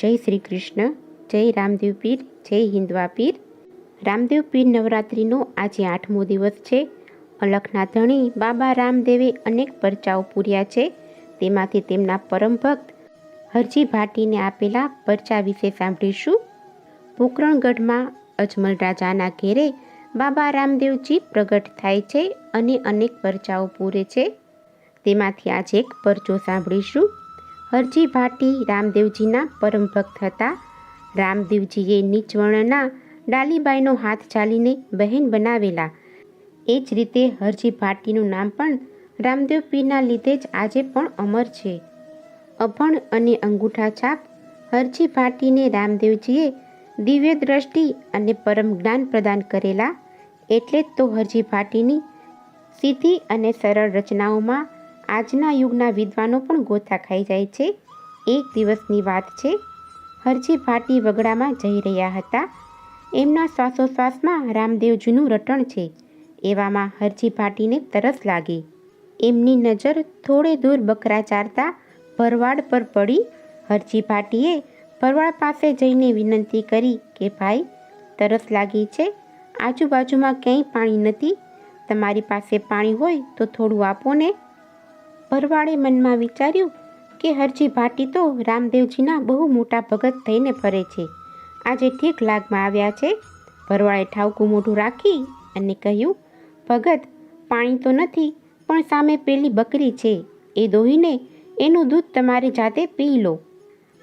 જય શ્રી કૃષ્ણ, જય રામદેવ પીર, જય હિન્દવા પીર. રામદેવ પીર નવરાત્રિનો આજે આઠમો દિવસ છે. અલખના ધણી બાબા રામદેવે અનેક પરચાઓ પૂર્યા છે. તેમાંથી તેમના પરમ ભક્ત હરજી ભાટીને આપેલા પરચા વિશે સાંભળીશું. પોકરણગઢમાં અજમલ રાજાના ઘેરે બાબા રામદેવજી પ્રગટ થાય છે અને અનેક પરચાઓ પૂરે છે. તેમાંથી આજે એક પરચો સાંભળીશું. હરજી ભાટી રામદેવજીના પરમ ભક્ત હતા. રામદેવજીએ નીચવર્ણના ડાલીબાઈનો હાથ ચાલીને બહેન બનાવેલા. એ જ રીતે હરજી ભાટીનું નામ પણ રામદેવ પીરના લીધે જ આજે પણ અમર છે. અભણ અને અંગૂઠા છાપ, હરજી ભાટીને રામદેવજીએ દિવ્ય દ્રષ્ટિ અને પરમ જ્ઞાન પ્રદાન કરેલા, એટલે જ તો હરજી ભાટીની સીધી અને સરળ રચનાઓમાં આજના યુગના વિદ્વાનો પણ ગોથા ખાઈ જાય છે. એક દિવસની વાત છે. હરજી ભાટી વગડામાં જઈ રહ્યા હતા. એમના શ્વાસોશ્વાસમાં રામદેવજીનું રટણ છે. એવામાં હરજી ભાટીને તરસ લાગી. એમની નજર થોડે દૂર બકરા ચારતા ભરવાડ પર પડી. હરજી ભાટીએ ભરવાડ પાસે જઈને વિનંતી કરી કે, ભાઈ, તરસ લાગી છે. આજુબાજુમાં ક્યાંય પાણી નથી. તમારી પાસે પાણી હોય તો થોડું આપો ને. ભરવાડે મનમાં વિચાર્યું કે હરજી ભાટી તો રામદેવજીના બહુ મોટા ભગત થઈને ફરે છે. આજે ઠીક લાગમાં આવ્યા છે. ભરવાડે ઠાવકું મોઢું રાખી અને કહ્યું, ભગત, પાણી તો નથી, પણ સામે પેલી બકરી છે. એ દોહીને એનું દૂધ તમારી જાતે પી લો.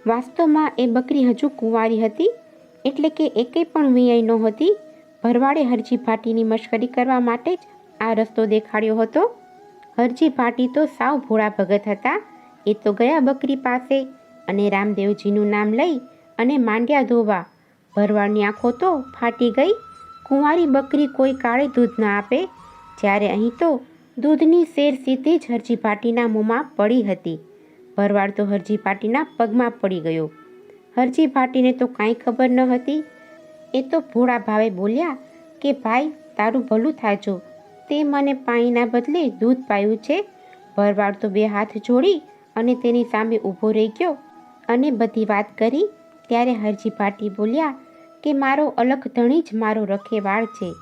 વાસ્તવમાં એ બકરી હજુ કુંવારી હતી, એટલે કે એકે પણ વિયાઈ નહોતી. ભરવાડે હરજી ભાટીની મશ્કરી કરવા માટે જ આ રસ્તો દેખાડ્યો હતો. હરજી ભાટી તો સાવ ભોળા ભગત હતા. એ તો ગયા બકરી પાસે અને રામદેવજીનું નામ લઈ અને માંડ્યા ધોવા. ભરવાડની આંખો તો ફાટી ગઈ. કુંવારી બકરી કોઈ કાળે દૂધ ના આપે. જ્યારે અહીં તો દૂધની શેર સીધી જ હરજી ભાટીના મોંમાં પડી હતી. ભરવાડ તો હરજી ભાટીના પગમાં પડી ગયો. હરજી ભાટીને તો કાંઈ ખબર ન હતી. એ તો ભોળા ભાવે બોલ્યા કે, ભાઈ, તારું ભલું થાજો. તે મને પાણીના બદલે દૂધ પાયું છે. ભરવાડ તો બે હાથ જોડી અને તેની સામે ઊભો રહી ગયો અને બધી વાત કરી. ત્યારે હરજી ભાટી બોલ્યા કે મારો અલખ ધણી જ મારો રખેવાળ છે.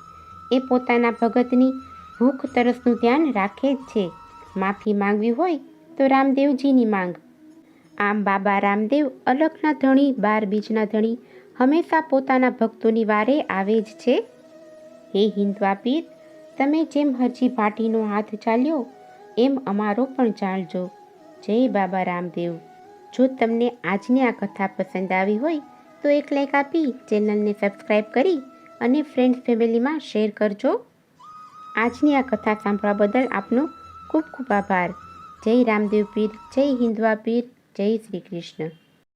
એ પોતાના ભગતની ભૂખ તરસનું ધ્યાન રાખે જ છે. માફી માંગવી હોય તો રામદેવજીની માંગ. આમ બાબા રામદેવ અલખના ધણી, બાર બીજના ધણી હંમેશા પોતાના ભક્તોની વારે આવે જ છે. હે હિન્દવા પીર તમે જેમ હરજી ભાટીનો હાથ ચાલ્યો, એમ અમારો પણ ચાલજો. જય બાબા રામદેવ. જો તમને આજની આ કથા પસંદ આવી હોય, તો એક લાઈક આપી ચેનલને સબસ્ક્રાઈબ કરી અને ફ્રેન્ડ્સ ફેમિલીમાં શેર કરજો. આજની આ કથા સાંભળવા બદલ આપનો ખૂબ ખૂબ આભાર. જય રામદેવ પીર, જય હિન્દવા પીર, જય શ્રી કૃષ્ણ.